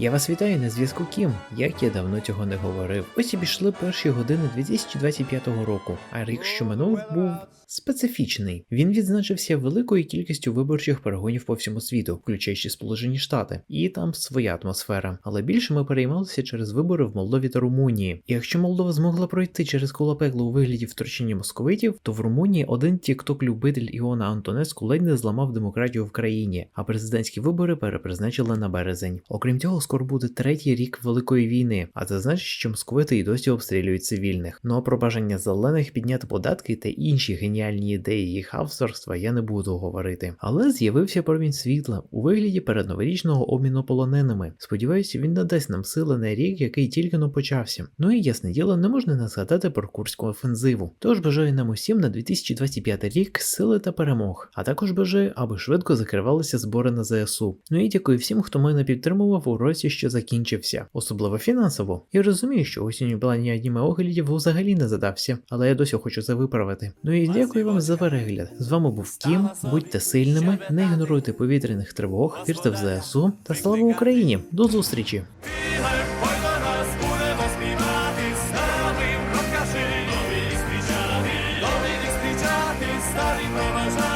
Я вас вітаю на зв'язку Кім, як я давно цього не говорив. Ось і пішли перші години 2025 року, а рік, що минув, був специфічний. Він відзначився великою кількістю виборчих перегонів по всьому світу, включаючи Сполучені Штати, і там своя атмосфера. Але більше ми переймалися через вибори в Молдові та Румунії. І якщо Молдова змогла пройти через коло пекло у вигляді вторчення московитів, то в Румунії один тікток-любитель Іона Антонеску ледь не зламав демократію в країні, а президентські вибори перепризначили на березень. Окрім цього, скоро буде третій рік великої війни, а це значить, що московити і досі обстрілюють цивільних. Ну а про бажання зелених підняти податки та інші геніальні ідеї їх авторства я не буду говорити. Але з'явився промінь світла у вигляді передноворічного обміну полоненими. Сподіваюся, він надасть нам сили на рік, який тільки но почався. Ну і ясне діло, не можна не згадати про курську офензиву. Тож бажаю нам усім на 2025 рік сили та перемог, а також бажаю, аби швидко закривалися збори на ЗСУ. Ну і дякую всім, хто мене підтримував у році, році ще закінчився, особливо фінансово. Я розумію, що осінь була ні одніми оглядів взагалі не задався, але я досі хочу це виправити. Ну і дякую вам за перегляд. З вами був Кім. Будьте сильними, не ігноруйте повітряних тривог, вірте в ЗСУ та слава Україні. До зустрічі! Старий поважати